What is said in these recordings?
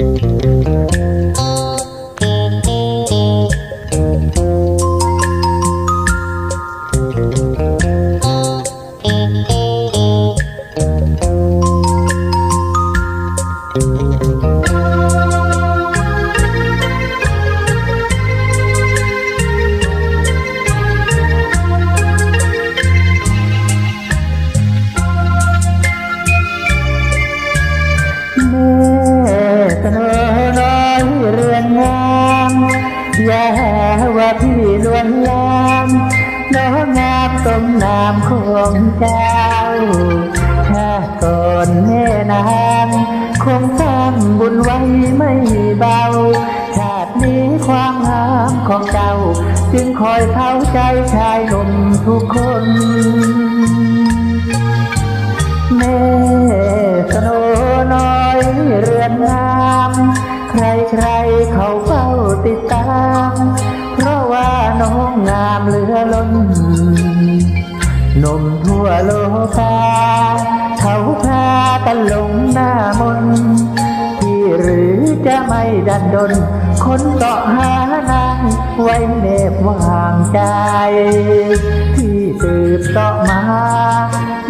แองงามนามของเจ้าถ้าก่อนแม่นานคงสร้างบุญไว้ไม่เบา ชาตินี้ความงามของเจ้า จึงคอยเท้าใจชายหนุ่มทุกคน แม่สโนน้อยเรือนงามใครใครๆเขาเฝ้าติดตาม เพราะว่าน้องงามเหลือล้น นมทั่วโลกาเขาพากันหลงหน้ามนที่หรือจะไม่ดันดน คนเกาะหานางไว้เนบวางใจ ที่สืบต่อมา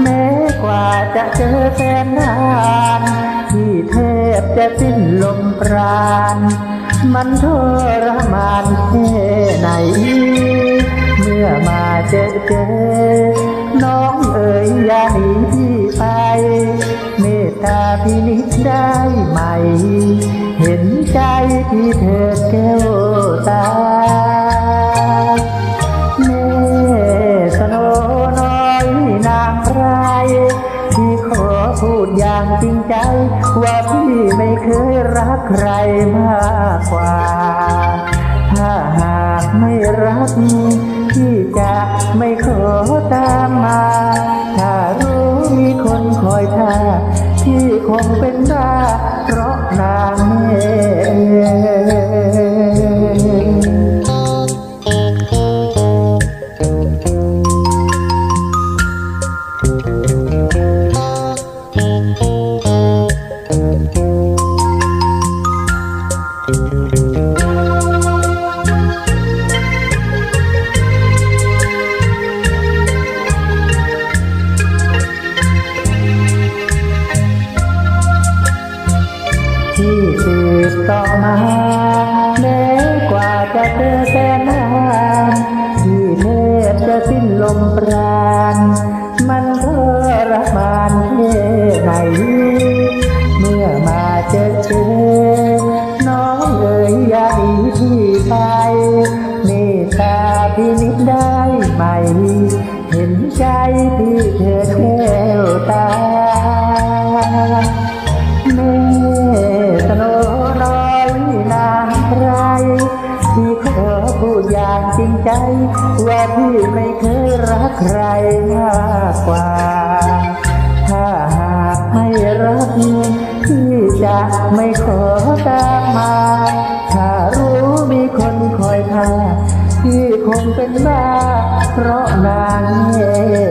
แม้กว่าจะเจอแฟนนานที่แทบจะสิ้นลมปราณ มันทรมานแค่ไหน เมื่อมาเจอเจอ พินิจได้ไหม เห็นใจที่เธอแก้วตาแม่สโนน้อยนางไรที่ขอพูดอย่างจริงใจ ว่าพี่ไม่เคยรักใครมากกว่า ถ้าหากไม่รัก Thank you. ไปเมตตาพี่นิดได้ไหม เห็นใจพี่เธอแก้วตาแม่สโนน้อยนางไรที่ขอพูดอย่างจริงใจ ว่าพี่ไม่เคยรักใครมากกว่า เป็นบ้าเพราะนางเอง